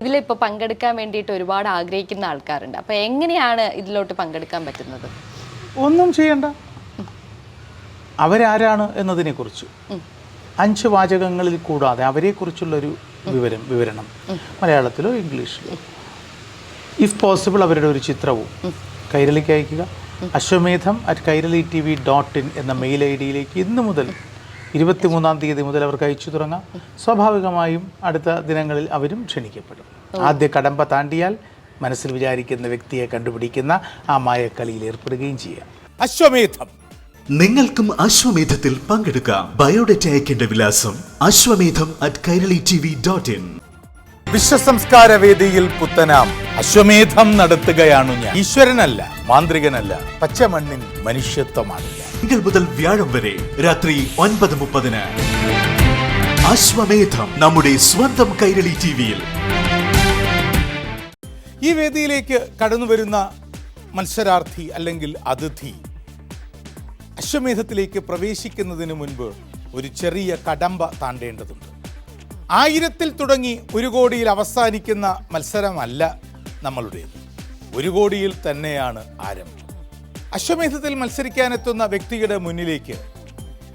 ഇതിലിപ്പോ പങ്കെടുക്കാൻ വേണ്ടിയിട്ട് ഒരുപാട് ആഗ്രഹിക്കുന്ന ആൾക്കാരുണ്ട്. അപ്പോൾ എങ്ങനെയാണ് ഇതിലോട്ട് പങ്കെടുക്കാൻ പറ്റുന്നത്? ഒന്നും ചെയ്യണ്ട. അവരാരാണ് എന്നതിനെക്കുറിച്ച്. അഞ്ച് വാചകങ്ങളിൽ കൂടാതെ അവരെക്കുറിച്ചുള്ളൊരു വിവരം വിവരണം. മലയാളത്തിലോ ഇംഗ്ലീഷിലോ. ഇഫ് പോസിബിൾ അവരുടെ ഒരു ചിത്രവും. കൈരളിക്ക് അയക്കുക. Ashwamedham at Kairali T V dot in എന്ന മെയിൽ ഐ ഡിയിലേക്ക് ഇന്ന് മുതൽ ഇരുപത്തിമൂന്നാം തീയതി മുതൽ അവർ കഴിച്ചു തുടങ്ങാം. സ്വാഭാവികമായും അടുത്ത ദിനങ്ങളിൽ അവരും ക്ഷണിക്കപ്പെടും. ആദ്യ കടമ്പ താണ്ടിയാൽ മനസ്സിൽ വിചാരിക്കുന്ന വ്യക്തിയെ കണ്ടുപിടിക്കുന്ന ആ മായക്കളിയിൽ ഏർപ്പെടുകയും ചെയ്യാം. അശ്വമേധം. നിങ്ങൾക്കും അശ്വമേധത്തിൽ പങ്കെടുക്കാം. ബയോഡേറ്റ അയക്കേണ്ട വിലാസം Ashwamedham at Kairali T V dot in. വിശ്വസംസ്കാര വേദിയിൽ പുത്തനാം അശ്വമേധം നടത്തുകയാണ് ഞാൻ. ഈശ്വരനല്ല മാന്ത്രികനല്ല പച്ചമണ്ണിൻ മനുഷ്യത്വമാണ് ഞാൻ. തിങ്കൾ മുതൽ വ്യാഴം വരെ രാത്രി ഒൻപത് മുപ്പതിന്. അശ്വമേധം നമ്മുടെ സ്വന്തം കൈരളി ടിവിയിൽ. ഈ വേദിയിലേക്ക് കടന്നു വരുന്ന മത്സരാർത്ഥി അല്ലെങ്കിൽ അതിഥി അശ്വമേധത്തിലേക്ക് പ്രവേശിക്കുന്നതിന് മുൻപ് ഒരു ചെറിയ കടമ്പ താണ്ടേണ്ടതുണ്ട്. ആയിരത്തിൽ തുടങ്ങി ഒരു കോടിയിൽ അവസാനിക്കുന്ന മത്സരമല്ല നമ്മളുടേത്. ഒരു കോടിയിൽ തന്നെയാണ് ആരംഭം. അശ്വമേധത്തിൽ മത്സരിക്കാനെത്തുന്ന വ്യക്തിയുടെ മുന്നിലേക്ക്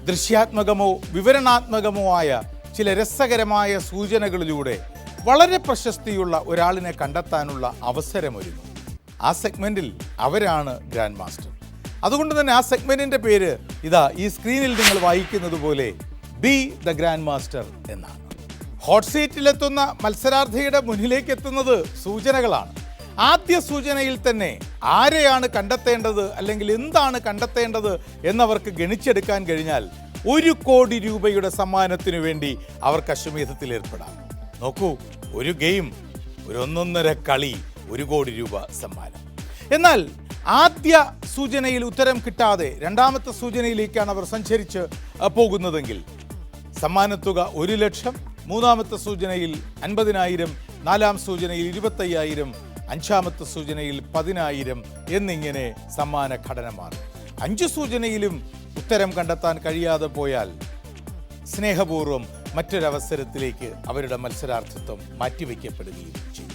ദൃശ്യാത്മകമോ വിവരണാത്മകമോ ആയ ചില രസകരമായ സൂചനകളിലൂടെ വളരെ പ്രശസ്തിയുള്ള ഒരാളിനെ കണ്ടെത്താനുള്ള അവസരമൊരുങ്ങും. ആ സെഗ്മെന്റിൽ അവരാണ് ഗ്രാൻഡ് മാസ്റ്റർ. അതുകൊണ്ട് തന്നെ ആ സെഗ്മെന്റിന്റെ പേര് ഇതാ ഈ സ്ക്രീനിൽ നിങ്ങൾ വായിക്കുന്നത് പോലെ ബി ദ ഗ്രാൻഡ് മാസ്റ്റർ എന്നാണ്. ഹോട്ട് സീറ്റിലെത്തുന്ന മത്സരാർത്ഥിയുടെ മുന്നിലേക്ക് എത്തുന്നത് സൂചനകളാണ്. ആദ്യ സൂചനയിൽ തന്നെ ആരെയാണ് കണ്ടെത്തേണ്ടത് അല്ലെങ്കിൽ എന്താണ് കണ്ടെത്തേണ്ടത് എന്നവർക്ക് ഗണിച്ചെടുക്കാൻ കഴിഞ്ഞാൽ ഒരു കോടി രൂപയുടെ സമ്മാനത്തിനു വേണ്ടി അവർക്ക് അശ്വമേധത്തിൽ ഏർപ്പെടാം. നോക്കൂ ഒരു ഗെയിം ഒരു ഒന്നൊന്നര കളി ഒരു കോടി രൂപ സമ്മാനം. എന്നാൽ ആദ്യ സൂചനയിൽ ഉത്തരം കിട്ടാതെ രണ്ടാമത്തെ സൂചനയിലേക്കാണ് അവർ സഞ്ചരിച്ച് പോകുന്നതെങ്കിൽ സമ്മാനത്തുക ഒരു ലക്ഷം മൂന്നാമത്തെ സൂചനയിൽ അൻപതിനായിരം നാലാം സൂചനയിൽ ഇരുപത്തയ്യായിരം അഞ്ചാമത്തെ സൂചനയിൽ പതിനായിരം എന്നിങ്ങനെ സമ്മാന ഘടന മാറും അഞ്ച് സൂചനയിലും ഉത്തരം കണ്ടെത്താൻ കഴിയാതെ പോയാൽ സ്നേഹപൂർവം മറ്റൊരവസരത്തിലേക്ക് അവരുടെ മത്സരാർത്ഥിത്വം മാറ്റിവെക്കപ്പെടുകയും ചെയ്യും.